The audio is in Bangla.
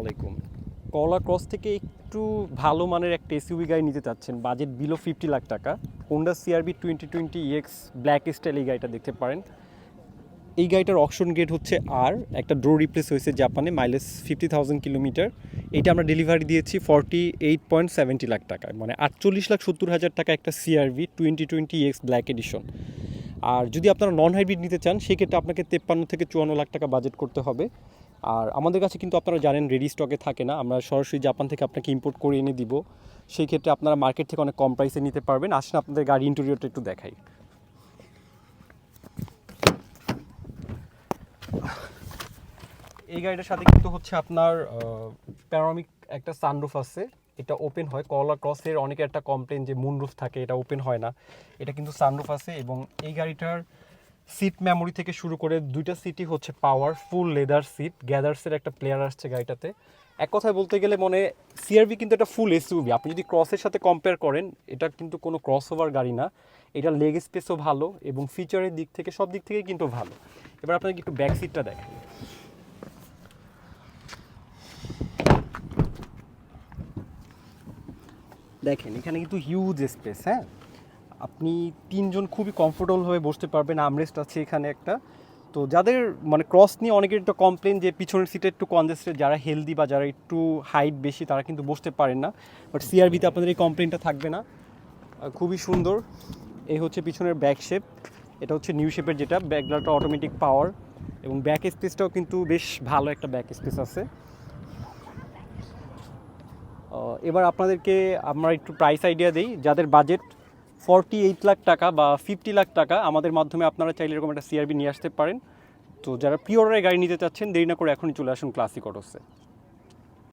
আলাইকুম। কলা ক্রস থেকে একটু ভালো মানের একটা এসইউভি গাড়ি নিতে চাচ্ছেন। বাজেট বিলো ফিফটি লাখ টাকা। Honda CRV twenty twenty EX black style এই গাড়িটা দেখতে পারেন। এই গাড়িটার অকশন গেট হচ্ছে আর একটা ড্রো রিপ্লেস হয়েছে জাপানে মাইলেজ ফিফটি থাউজেন্ড কিলোমিটার এটা আমরা ডেলিভারি দিয়েছি forty eight point seventy lakh টাকায় মানে আটচল্লিশ লাখ সত্তর হাজার টাকা একটা CRV twenty twenty X black edition আর যদি আপনারা নন হাইব্রিড নিতে চান, সেক্ষেত্রে আপনাকে তেপ্পান্ন থেকে চুয়ান্ন লাখ টাকা বাজেট করতে হবে। আর আমাদের কাছে কিন্তু আপনারা জানেন রেডি স্টকে থাকে না। আমরা সরাসরি জাপান থেকে আপনাকে ইম্পোর্ট করে এনে দিব। সেই ক্ষেত্রে আপনারা মার্কেট থেকে অনেক কম প্রাইসে নিতে পারবেন। আসেন আপনাদের গাড়ি ইন্টেরিয়রটা একটু দেখাই। এই গাড়িটার সাথে কিন্তু হচ্ছে আপনার প্যারামিক একটা সানরুফ আছে। এটা ওপেন হয়। কলা ক্রসের অনেকের একটা কমপ্লেন যে মুনরুফ থাকে, এটা ওপেন হয় না। এটা কিন্তু সানরুফ আছে এবং এই গাড়িটার সিট মেমোরি থেকে শুরু করে দুইটা সিটই হচ্ছে পাওয়ার ফুল লেদার সিট গ্যাদার্সের একটা প্লেয়ার আসছে গাড়িটাতে। এক কথায় বলতে গেলে মনে সিআরভি কিন্তু একটা ফুল এসইউভি আপনি যদি ক্রসের সাথে কম্পেয়ার করেন, এটা কিন্তু কোনো ক্রস ওভার গাড়ি না। এটা লেগ স্পেসও ভালো এবং ফিচারের দিক থেকে, সব দিক থেকেই কিন্তু ভালো। এবার আপনাকে একটু ব্যাক সিটটা দেখাই। দেখেন, এখানে কিন্তু হিউজ স্পেস হ্যাঁ? আপনি তিনজন খুবই কমফোর্টেবলভাবে বসতে পারবেন আমরেস্ট আছে এখানে একটা। তো যাদের মানে ক্রস নিয়ে অনেকের একটু কমপ্লেন যে পিছনের সিটে একটু কনজেস্টেড যারা হেলদি বা যারা একটু হাইট বেশি, তারা কিন্তু বসতে পারেন না। বাট সিআরবিতে আপনাদের এই কমপ্লেনটা থাকবে না। খুবই সুন্দর। এই হচ্ছে পিছনের ব্যাক শেপ এটা হচ্ছে নিউ শেপের যেটা। ব্যাকগ্রাউন্ডটা অটোমেটিক পাওয়ার এবং ব্যাক স্পেসটাও কিন্তু বেশ ভালো একটা ব্যাক স্পেস আছে। এবার আপনাদেরকে আমরা একটু প্রাইস আইডিয়া দিই। যাদের বাজেট ফর্টি এইট লাখ টাকা বা ফিফটি লাখ টাকা আমাদের মাধ্যমে আপনারা চাইলে এরকম একটা সিআরবি নিয়ে আসতে পারেন। তো যারা প্রি গাড়ি নিতে চাচ্ছেন, দেরি না করে এখনই চলে আসুন ক্লাসিক অটোসে